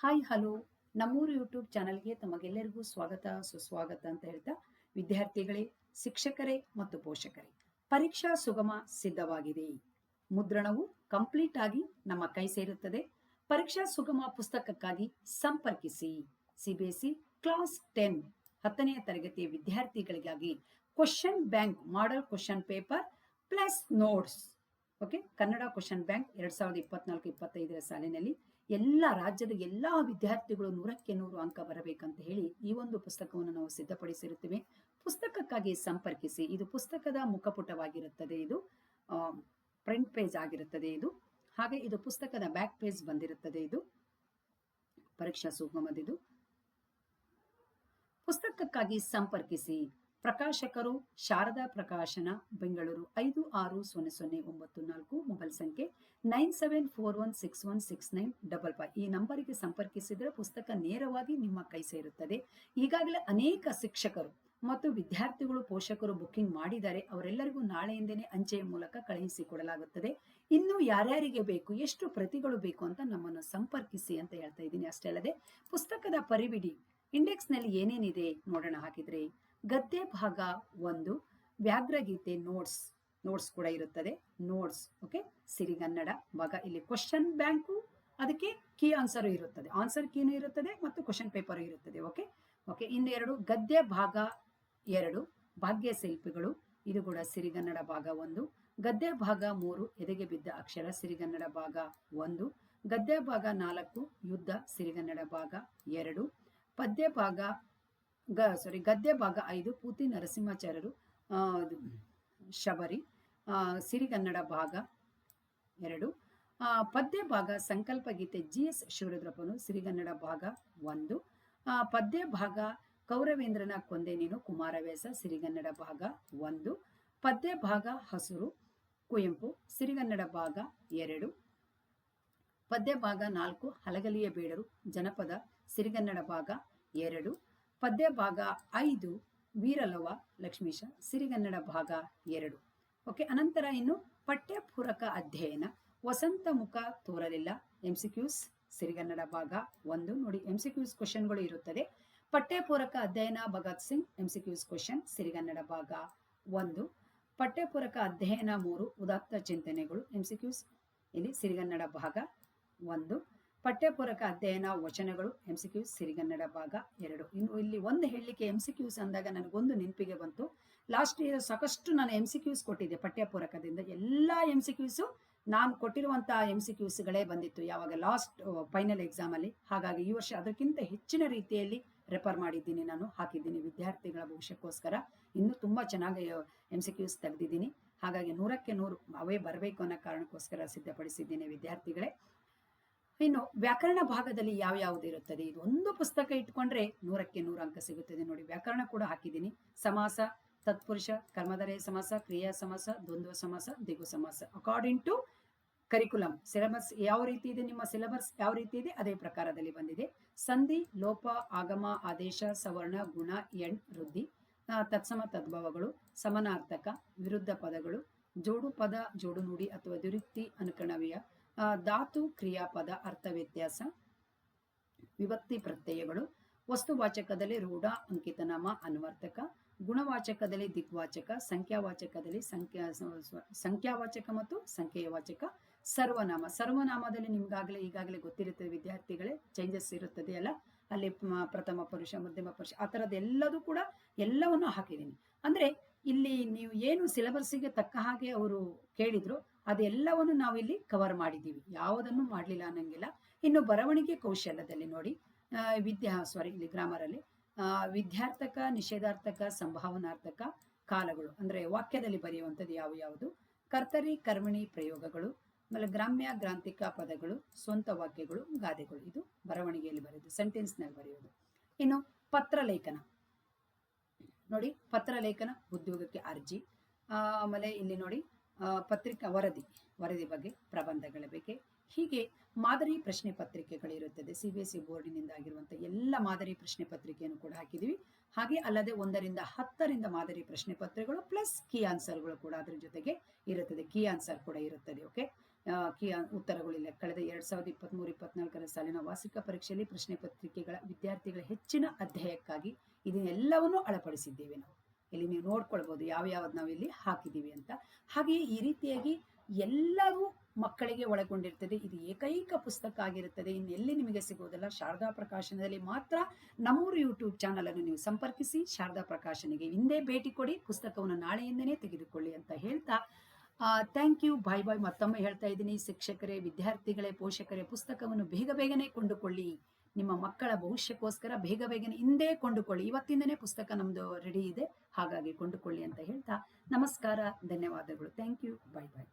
Hi, hello. ನಮ್ಮೂರು YouTube ಚಾನಲ್ಗೆ ತಮಗೆಲ್ಲರಿಗೂ ಸ್ವಾಗತ, ಸುಸ್ವಾಗತ ಅಂತ ಹೇಳ್ತಾ, ವಿದ್ಯಾರ್ಥಿಗಳೇ, ಶಿಕ್ಷಕರೇ ಮತ್ತು ಪೋಷಕರೇ, ಪರೀಕ್ಷಾ ಸುಗಮ ಸಿದ್ಧವಾಗಿದೆ. ಮುದ್ರಣವು ಕಂಪ್ಲೀಟ್ ಆಗಿ ನಮ್ಮ ಕೈ ಸೇರುತ್ತದೆ. ಪರೀಕ್ಷಾ ಸುಗಮ ಪುಸ್ತಕಕ್ಕಾಗಿ ಸಂಪರ್ಕಿಸಿ. ಸಿಬಿಎಸ್ಇ ಕ್ಲಾಸ್ ಟೆನ್ ಹತ್ತನೆಯ ತರಗತಿಯ ವಿದ್ಯಾರ್ಥಿಗಳಿಗಾಗಿ question bank model question paper plus notes. Okay, Kannada question bank ಎರಡ್ ಸಾವಿರದ ಇಪ್ಪತ್ನಾಲ್ಕು, ಇಪ್ಪತ್ತೈದರ ಸಾಲಿನಲ್ಲಿ ಎಲ್ಲ ರಾಜ್ಯದ ಎಲ್ಲ ವಿದ್ಯಾರ್ಥಿಗಳು ನೂರಕ್ಕೆ ನೂರು ಅಂಕ ಬರಬೇಕಂತ ಹೇಳಿ ಈ ಒಂದು ಪುಸ್ತಕವನ್ನು ನಾವು ಸಿದ್ಧಪಡಿಸಿರುತ್ತೇವೆ. ಪುಸ್ತಕಕ್ಕಾಗಿ ಸಂಪರ್ಕಿಸಿ. ಇದು ಪುಸ್ತಕದ ಮುಖಪುಟವಾಗಿರುತ್ತದೆ. ಇದು ಪ್ರಿಂಟ್ ಪೇಜ್ ಆಗಿರುತ್ತದೆ ಇದು. ಹಾಗೆ ಇದು ಪುಸ್ತಕದ ಬ್ಯಾಕ್ ಪೇಜ್ ಬಂದಿರುತ್ತದೆ ಇದು. ಪರೀಕ್ಷಾ ಸುಗಮದಿದು ಪುಸ್ತಕಕ್ಕಾಗಿ ಸಂಪರ್ಕಿಸಿ. ಪ್ರಕಾಶಕರು ಶಾರದಾ ಪ್ರಕಾಶನ, ಬೆಂಗಳೂರು ಐದು ಆರು ಸೊನ್ನೆ ಸೊನ್ನೆ ಒಂಬತ್ತು ನಾಲ್ಕು ಮೊಬೈಲ್ ಸಂಖ್ಯೆ nine seven four one six one six nine double five. ಈ ನಂಬರಿಗೆ ಸಂಪರ್ಕಿಸಿದರೆ ಪುಸ್ತಕ ನೇರವಾಗಿ ನಿಮ್ಮ ಕೈ ಸೇರುತ್ತದೆ. ಈಗಾಗಲೇ ಅನೇಕ ಶಿಕ್ಷಕರು ಮತ್ತು ವಿದ್ಯಾರ್ಥಿಗಳು, ಪೋಷಕರು ಬುಕ್ಕಿಂಗ್ ಮಾಡಿದ್ದಾರೆ ಅವರೆಲ್ಲರಿಗೂ ನಾಳೆಯಿಂದನೇ ಅಂಚೆಯ ಮೂಲಕ ಕಳುಹಿಸಿಕೊಡಲಾಗುತ್ತದೆ ಇನ್ನು ಯಾರ್ಯಾರಿಗೆ ಬೇಕು, ಎಷ್ಟು ಪ್ರತಿಗಳು ಬೇಕು ಅಂತ ನಮ್ಮನ್ನು ಸಂಪರ್ಕಿಸಿ ಅಂತ ಹೇಳ್ತಾ ಇದ್ದೀನಿ. ಅಷ್ಟೇ ಅಲ್ಲದೆ ಪುಸ್ತಕದ ಪರಿಬಿಡಿ ಇಂಡೆಕ್ಸ್ನಲ್ಲಿ ಏನೇನಿದೆ ನೋಡೋಣ ಹಾಕಿದ್ರೆ ಗದ್ದೆ ಭಾಗ ಒಂದು ವ್ಯಾಘ್ರಗೀತೆ ನೋಟ್ಸ್ ನೋಟ್ಸ್ ಕೂಡ ಇರುತ್ತದೆ. ನೋಟ್ಸ್ ಓಕೆ ಸಿರಿಗನ್ನಡ ಭಾಗ ಇಲ್ಲಿ ಕ್ವಶನ್ ಬ್ಯಾಂಕು ಅದಕ್ಕೆ ಕೀ ಆನ್ಸರ್ ಇರುತ್ತದೆ. ಆನ್ಸರ್ ಕೀನು ಇರುತ್ತದೆ ಮತ್ತು ಕ್ವಶನ್ ಪೇಪರ್ ಇರುತ್ತದೆ ಓಕೆ ಓಕೆ ಇನ್ನು ಎರಡು, ಗದ್ಯ ಭಾಗ ಎರಡು, ಭಾಗ್ಯ ಶಿಲ್ಪಿಗಳು. ಇದು ಕೂಡ ಸಿರಿಗನ್ನಡ ಭಾಗ ಒಂದು. ಗದ್ಯ ಭಾಗ ಮೂರು, ಎದೆಗೆ ಬಿದ್ದ ಅಕ್ಷರ ಸಿರಿಗನ್ನಡ ಭಾಗ ಒಂದು. ಗದ್ಯ ಭಾಗ ನಾಲ್ಕು, ಯುದ್ಧ ಸಿರಿಗನ್ನಡ ಭಾಗ ಎರಡು. ಪದ್ಯ ಭಾಗ ಗ ಸಾರಿ ಗದ್ಯ ಭಾಗ ಐದು, ಪೂತಿ ನರಸಿಂಹಾಚಾರ್ಯರು ಶಬರಿ ಸಿರಿಗನ್ನಡ ಭಾಗ ಎರಡು ಪದ್ಯ ಭಾಗ ಸಂಕಲ್ಪ ಗೀತೆ ಜಿ ಎಸ್ ಶಿವರುದ್ರಪ್ಪನು, ಸಿರಿಗನ್ನಡ ಭಾಗ ಒಂದು ಪದ್ಯ ಭಾಗ ಕೌರವೇಂದ್ರನ ಕೊಂದೆ ನೀನು, ಕುಮಾರವ್ಯಾಸ, ಸಿರಿಗನ್ನಡ ಭಾಗ ಒಂದು, ಪದ್ಯ ಭಾಗ ಹಸುರು, ಕುವೆಂಪು, ಸಿರಿಗನ್ನಡ ಭಾಗ ಎರಡು, ಪದ್ಯ ಭಾಗ ನಾಲ್ಕು, ಹಲಗಲಿಯ ಬೇಡರು, ಜನಪದ, ಸಿರಿಗನ್ನಡ ಭಾಗ ಎರಡು ಪದ್ಯ ಭಾಗ ಐದು, ವೀರಲವ, ಲಕ್ಷ್ಮೀಶ, ಸಿರಿಗನ್ನಡ ಭಾಗ ಎರಡು. ಓಕೆ, ಅನಂತರ ಇನ್ನು ಪಠ್ಯಪೂರಕ ಅಧ್ಯಯನ. ವಸಂತ ಮುಖ ತೋರಲಿಲ್ಲ. ಎಂಸಿಕ್ಯೂಸ್ ಸಿರಿಗನ್ನಡ ಭಾಗ ಒಂದು. ನೋಡಿ ಎಂಸಿಕ್ಯೂಸ್ ಕ್ವಶನ್ಗಳು ಇರುತ್ತದೆ. ಪಠ್ಯಪೂರಕ ಅಧ್ಯಯನ, ಭಗತ್ ಸಿಂಗ್ ಎಂಸಿಕ್ಯೂಸ್ ಕ್ವಶನ್ ಸಿರಿಗನ್ನಡ ಭಾಗ ಒಂದು. ಪಠ್ಯಪೂರಕ ಅಧ್ಯಯನ ಮೂರು, ಉದಾತ್ತ ಚಿಂತನೆಗಳು. ಎಂಸಿಕ್ಯೂಸ್ ಇಲ್ಲಿ ಸಿರಿಗನ್ನಡ ಭಾಗ ಒಂದು. ಪಠ್ಯಪೂರಕ ಅಧ್ಯಯನ ವಚನಗಳು ಎಂಸಿಕ್ಯೂಸ್ ಸಿರಿಗನ್ನಡ ಭಾಗ ಎರಡು. ಇನ್ನು ಇಲ್ಲಿ ಒಂದು ಹೇಳಲಿಕ್ಕೆ ಎಂಸಿಕ್ಯೂಸ್ ಅಂದಾಗ ನನಗೊಂದು ನೆನಪಿಗೆ ಬಂತು. ಲಾಸ್ಟ್ ಇಯರ್ ಸಾಕಷ್ಟು ನಾನು ಎಂಸಿಕ್ಯೂಸ್ ಕೊಟ್ಟಿದ್ದೆ ಪಠ್ಯಪೂರಕದಿಂದ. ಎಲ್ಲ ಎಂಸಿಕ್ಯೂಸು ನಾನು ಕೊಟ್ಟಿರುವಂತಹ ಎಂಸಿಕ್ಯೂಸ್ಗಳೇ ಬಂದಿತ್ತು. ಯಾವಾಗ ಲಾಸ್ಟ್ ಫೈನಲ್ ಎಕ್ಸಾಮ್ ಅಲ್ಲಿ. ಹಾಗಾಗಿ ಈ ವರ್ಷ ಅದಕ್ಕಿಂತ ಹೆಚ್ಚಿನ ರೀತಿಯಲ್ಲಿ ರೆಫರ್ ಮಾಡಿದ್ದೀನಿ ನಾನು, ಹಾಕಿದ್ದೀನಿ ವಿದ್ಯಾರ್ಥಿಗಳ ಭವಿಷ್ಯಕ್ಕೋಸ್ಕರ. ಇನ್ನೂ ತುಂಬ ಚೆನ್ನಾಗಿ ಎಂಸಿಕ್ಯೂಸ್ ತೆಗೆದಿದ್ದೀನಿ. ಹಾಗಾಗಿ ನೂರಕ್ಕೆ ನೂರು ಅವೇ ಬರಬೇಕು ಅನ್ನೋ ಕಾರಣಕ್ಕೋಸ್ಕರ ಸಿದ್ಧಪಡಿಸಿದ್ದೀನಿ ವಿದ್ಯಾರ್ಥಿಗಳೇ. ಇನ್ನು ವ್ಯಾಕರಣ ಭಾಗದಲ್ಲಿ ಯಾವ ಯಾವ್ದು ಇರುತ್ತದೆ? ಇದು ಒಂದು ಪುಸ್ತಕ ಇಟ್ಕೊಂಡ್ರೆ ನೂರಕ್ಕೆ ನೂರು ಅಂಕ ಸಿಗುತ್ತದೆ ನೋಡಿ. ವ್ಯಾಕರಣ ಕೂಡ ಹಾಕಿದ್ದೀನಿ. ಸಮಾಸ, ತತ್ಪುರುಷ ಕರ್ಮಧಾರಯ ಸಮಾಸ, ಕ್ರಿಯಾ ಸಮಾಸ, ದ್ವಂದ್ವ ಸಮಾಸ, ದಿಗು ಸಮಾಸ. ಅಕಾರ್ಡಿಂಗ್ ಟು ಕರಿಕುಲಂ ಸಿಲೆಬಸ್ ಯಾವ ರೀತಿ ಇದೆ? ನಿಮ್ಮ ಸಿಲೆಬಸ್ ಯಾವ ರೀತಿ ಇದೆ? ಅದೇ ಪ್ರಕಾರದಲ್ಲಿ ಬಂದಿದೆ. ಸಂಧಿ, ಲೋಪ, ಆಗಮ, ಆದೇಶ, ಸವರ್ಣ, ಗುಣ, ಎಣ್, ವೃದ್ಧಿ. ತತ್ಸಮ ತದ್ಭವಗಳು. ಸಮನಾರ್ಥಕ, ವಿರುದ್ಧ ಪದಗಳು. ಜೋಡು ಪದ, ಜೋಡು ನುಡಿ ಅಥವಾ ದುರುಕ್ತಿ ಅನುಕರಣವ್ಯ. ಧಾತು ಕ್ರಿಯಾಪದ ಅರ್ಥ ವ್ಯತ್ಯಾಸ, ವಿಭಕ್ತಿ ಪ್ರತ್ಯಯಗಳು, ವಸ್ತುವಾಚಕದಲ್ಲಿ ರೂಢ, ಅಂಕಿತನಾಮ, ಅನ್ವರ್ತಕ, ಗುಣವಾಚಕದಲ್ಲಿ ದಿಗ್ವಾಚಕ, ಸಂಖ್ಯಾವಾಚಕದಲ್ಲಿ ಸಂಖ್ಯಾ ಸಂಖ್ಯಾವಾಚಕ ಮತ್ತು ಸಂಖ್ಯೆಯ ವಾಚಕ ಸರ್ವನಾಮ. ಸರ್ವನಾಮದಲ್ಲಿ ನಿಮ್ಗಾಗಲೇ ಈಗಾಗಲೇ ಗೊತ್ತಿರುತ್ತದೆ ವಿದ್ಯಾರ್ಥಿಗಳೇ ಚೇಂಜಸ್ ಇರುತ್ತದೆ ಅಲ್ಲ ಅಲ್ಲಿ ಪ್ರಥಮ ಪುರುಷ, ಮಧ್ಯಮ ಪುರುಷ, ಆ ಥರದ್ದೆಲ್ಲದೂ ಕೂಡ ಎಲ್ಲವನ್ನು ಹಾಕಿದ್ದೀನಿ. ಅಂದ್ರೆ ಇಲ್ಲಿ ನೀವು ಏನು ಸಿಲೆಬಸ್ಸಿಗೆ ತಕ್ಕ ಹಾಗೆ ಅವರು ಕೇಳಿದ್ರು ಅದೆಲ್ಲವನ್ನು ನಾವಿಲ್ಲಿ ಕವರ್ ಮಾಡಿದ್ದೀವಿ. ಯಾವುದನ್ನು ಮಾಡಲಿಲ್ಲ ಅನ್ನಂಗಿಲ್ಲ. ಇನ್ನು ಬರವಣಿಗೆ ಕೌಶಲ್ಯದಲ್ಲಿ ನೋಡಿ ವಿದ್ಯಾ ಸಾರಿ ಇಲ್ಲಿ ಗ್ರಾಮರಲ್ಲಿ ವಿದ್ಯಾರ್ಥಕ, ನಿಷೇಧಾರ್ಥಕ, ಸಂಭಾವನಾರ್ಥಕ ಕಾಲಗಳು, ಅಂದ್ರೆ ವಾಕ್ಯದಲ್ಲಿ ಬರೆಯುವಂಥದ್ದು ಯಾವ ಯಾವುದು? ಕರ್ತರಿ, ಕರ್ಮಣಿ ಪ್ರಯೋಗಗಳು, ಆಮೇಲೆ ಗ್ರಾಮ್ಯ, ಗ್ರಾಂಥಿಕ ಪದಗಳು, ಸ್ವಂತ ವಾಕ್ಯಗಳು, ಗಾದೆಗಳು. ಇದು ಬರವಣಿಗೆಯಲ್ಲಿ ಬರೆಯೋದು ಸೆಂಟೆನ್ಸ್ನಲ್ಲಿ ಬರೆಯೋದು ಇನ್ನು ಪತ್ರಲೇಖನ. ನೋಡಿ, ಪತ್ರಲೇಖನ ಉದ್ಯೋಗಕ್ಕೆ ಅರ್ಜಿ. ಆಮೇಲೆ ಇಲ್ಲಿ ನೋಡಿ ಪತ್ರಿಕಾ ವರದಿ ವರದಿ ಬಗ್ಗೆ ಪ್ರಬಂಧಗಳ ಬಗ್ಗೆ. ಹೀಗೆ ಮಾದರಿ ಪ್ರಶ್ನೆ ಪತ್ರಿಕೆಗಳಿರುತ್ತದೆ. ಸಿ ಬಿ ಎಸ್ ಸಿ ಬೋರ್ಡಿನಿಂದ ಆಗಿರುವಂಥ ಎಲ್ಲ ಮಾದರಿ ಪ್ರಶ್ನೆ ಪತ್ರಿಕೆಯನ್ನು ಕೂಡ ಹಾಕಿದ್ದೀವಿ. ಹಾಗೆ ಅಲ್ಲದೆ ಒಂದರಿಂದ ಹತ್ತರಿಂದ ಮಾದರಿ ಪ್ರಶ್ನೆ ಪತ್ರಿಕೆಗಳು ಪ್ಲಸ್ ಕೀ ಆನ್ಸರ್ಗಳು ಕೂಡ ಅದರ ಜೊತೆಗೆ ಇರುತ್ತದೆ. ಕೀ ಆನ್ಸರ್ ಕೂಡ ಇರುತ್ತದೆ, ಓಕೆ? ಕೀ ಉತ್ತರಗಳು ಉತ್ತರಗಳಿಲ್ಲ. ಕಳೆದ ಎರಡ್ ಸಾವಿರದ ಇಪ್ಪತ್ನಾಲ್ಕರ ಸಾಲಿನ ವಾರ್ಷಿಕ ಪರೀಕ್ಷೆಯಲ್ಲಿ ಪ್ರಶ್ನೆ ಪತ್ರಿಕೆಗಳ ವಿದ್ಯಾರ್ಥಿಗಳ ಹೆಚ್ಚಿನ ಅಧ್ಯಯಕ್ಕಾಗಿ ಇದನ್ನೆಲ್ಲವನ್ನು ಅಳಪಡಿಸಿದ್ದೇವೆ ನಾವು. ಇಲ್ಲಿ ನೀವು ನೋಡ್ಕೊಳ್ಬೋದು ಯಾವ ಯಾವ್ದು ನಾವು ಇಲ್ಲಿ ಹಾಕಿದ್ದೀವಿ ಅಂತ. ಹಾಗೆಯೇ ಈ ರೀತಿಯಾಗಿ ಎಲ್ಲವೂ ಮಕ್ಕಳಿಗೆ ಒಳಗೊಂಡಿರ್ತದೆ. ಇದು ಏಕೈಕ ಪುಸ್ತಕ ಆಗಿರುತ್ತದೆ. ಇನ್ನೆಲ್ಲಿ ನಿಮಗೆ ಸಿಗುವುದಲ್ಲ, ಶಾರದಾ ಪ್ರಕಾಶನದಲ್ಲಿ ಮಾತ್ರ ನಮ್ಮೂರು ಯೂಟ್ಯೂಬ್ ಚಾನಲ್ ಅನ್ನು ನೀವು ಸಂಪರ್ಕಿಸಿ, ಶಾರದಾ ಪ್ರಕಾಶನಿಗೆ ಹಿಂದೆ ಭೇಟಿ ಕೊಡಿ, ಪುಸ್ತಕವನ್ನು ನಾಳೆಯಿಂದನೇ ತೆಗೆದುಕೊಳ್ಳಿ ಅಂತ ಹೇಳ್ತಾ ಥ್ಯಾಂಕ್ ಯು ಬಾಯ್ ಬಾಯ್ ಮತ್ತೊಮ್ಮೆ ಹೇಳ್ತಾ ಇದ್ದೀನಿ. ಶಿಕ್ಷಕರೇ, ವಿದ್ಯಾರ್ಥಿಗಳೇ, ಪೋಷಕರೇ, ಪುಸ್ತಕವನ್ನು ಬೇಗ ಬೇಗನೆ ಕೊಂಡುಕೊಳ್ಳಿ. ನಿಮ್ಮ ಮಕ್ಕಳ ಭವಿಷ್ಯಕ್ಕೋಸ್ಕರ ಬೇಗ ಬೇಗನೆ ಹಿಂದೆ ಕೊಂಡುಕೊಳ್ಳಿ. ಇವತ್ತಿಂದನೇ ಪುಸ್ತಕ ನಮ್ಮದು ರೆಡಿ ಇದೆ. ಹಾಗಾಗಿ ಕೊಂಡುಕೊಳ್ಳಿ ಅಂತ ಹೇಳ್ತಾ ನಮಸ್ಕಾರ, ಧನ್ಯವಾದಗಳು. Thank you bye bye